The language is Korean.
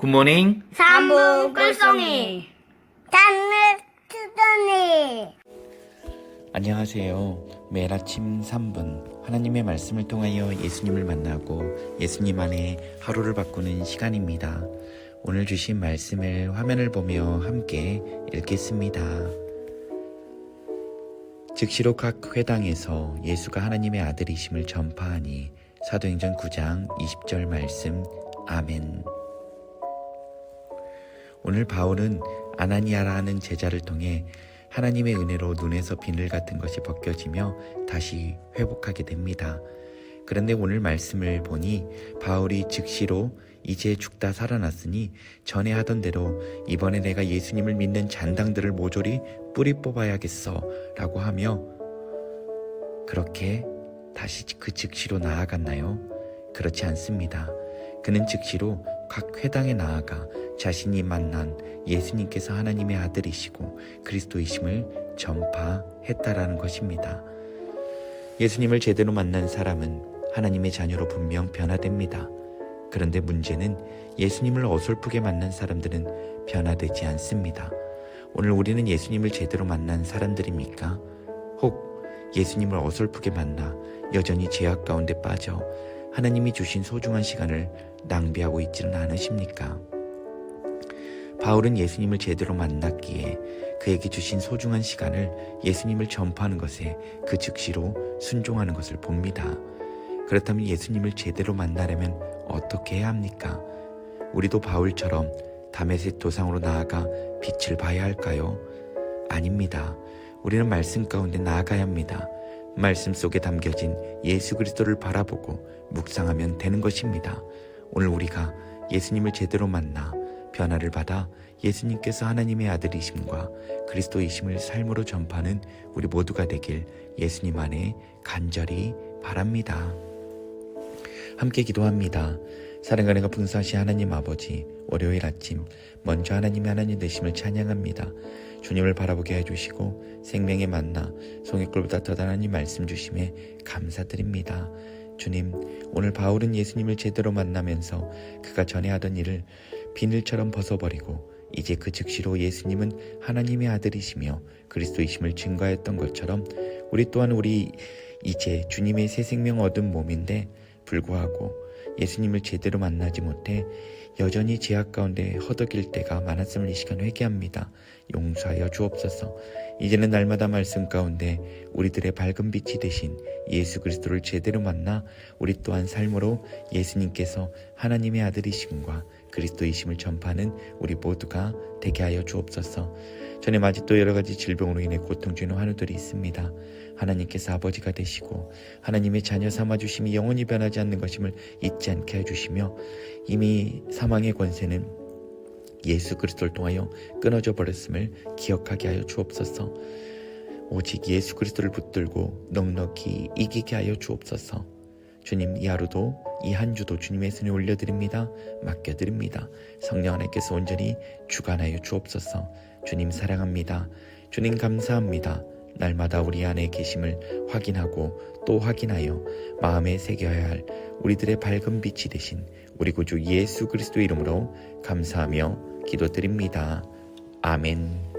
굿모닝. 삼부 꿀송이 단물 투don이 안녕하세요. 매일 아침 3분 하나님의 말씀을 통하여 예수님을 만나고 예수님 안에 하루를 바꾸는 시간입니다. 오늘 주신 말씀을 화면을 보며 함께 읽겠습니다. 즉시로 각 회당에서 예수가 하나님의 아들이심을 전파하니 사도행전 9장 20절 말씀 아멘. 오늘 바울은 아나니아라는 제자를 통해 하나님의 은혜로 눈에서 비늘 같은 것이 벗겨지며 다시 회복하게 됩니다. 그런데 오늘 말씀을 보니 바울이 즉시로 이제 죽다 살아났으니 전에 하던 대로 이번에 내가 예수님을 믿는 잔당들을 모조리 뿌리 뽑아야겠어 라고 하며 그렇게 다시 그 즉시로 나아갔나요? 그렇지 않습니다. 그는 즉시로 각 회당에 나아가 자신이 만난 예수님께서 하나님의 아들이시고 그리스도이심을 전파했다라는 것입니다. 예수님을 제대로 만난 사람은 하나님의 자녀로 분명 변화됩니다. 그런데 문제는 예수님을 어설프게 만난 사람들은 변화되지 않습니다. 오늘 우리는 예수님을 제대로 만난 사람들입니까? 혹 예수님을 어설프게 만나 여전히 죄악 가운데 빠져 하나님이 주신 소중한 시간을 낭비하고 있지는 않으십니까? 바울은 예수님을 제대로 만났기에 그에게 주신 소중한 시간을 예수님을 전파하는 것에 그 즉시로 순종하는 것을 봅니다. 그렇다면 예수님을 제대로 만나려면 어떻게 해야 합니까? 우리도 바울처럼 다메섹 도상으로 나아가 빛을 봐야 할까요? 아닙니다. 우리는 말씀 가운데 나아가야 합니다. 말씀 속에 담겨진 예수 그리스도를 바라보고 묵상하면 되는 것입니다. 오늘 우리가 예수님을 제대로 만나 변화를 받아 예수님께서 하나님의 아들이심과 그리스도이심을 삶으로 전파하는 우리 모두가 되길 예수님 안에 간절히 바랍니다. 함께 기도합니다. 사랑하는 것 분사시 하나님 아버지 월요일 아침 먼저 하나님의 하나님 되심을 찬양합니다. 주님을 바라보게 해주시고 생명의 만나 송이꿀보다 더 하나님 말씀 주심에 감사드립니다. 주님 오늘 바울은 예수님을 제대로 만나면서 그가 전에 하던 일을 비늘처럼 벗어버리고 이제 그 즉시로 예수님은 하나님의 아들이시며 그리스도이심을 증거했던 것처럼 우리 또한 우리 이제 주님의 새 생명 얻은 몸인데 불구하고 예수님을 제대로 만나지 못해 여전히 제약 가운데 허덕일 때가 많았음을 이 시간 회개합니다. 용서하여 주옵소서. 이제는 날마다 말씀 가운데 우리들의 밝은 빛이 되신 예수 그리스도를 제대로 만나 우리 또한 삶으로 예수님께서 하나님의 아들이심과 그리스도이심을 전파하는 우리 모두가 되게 하여 주옵소서. 전에 아직도 여러 가지 질병으로 인해 고통 주는 환우들이 있습니다. 하나님께서 아버지가 되시고 하나님의 자녀 삼아 주심이 영원히 변하지 않는 것임을 잊지 않게 해 주시며 이미 사망의 권세는 예수 그리스도를 통하여 끊어져 버렸음을 기억하게 하여 주옵소서. 오직 예수 그리스도를 붙들고 넉넉히 이기게 하여 주옵소서. 주님 이 하루도 이 한 주도 주님의 손에 올려드립니다. 맡겨드립니다. 성령 하나님께서 온전히 주관하여 주옵소서. 주님 사랑합니다. 주님 감사합니다. 날마다 우리 안에 계심을 확인하고 또 확인하여 마음에 새겨야 할 우리들의 밝은 빛이 되신 우리 구주 예수 그리스도 이름으로 감사하며 기도드립니다. 아멘.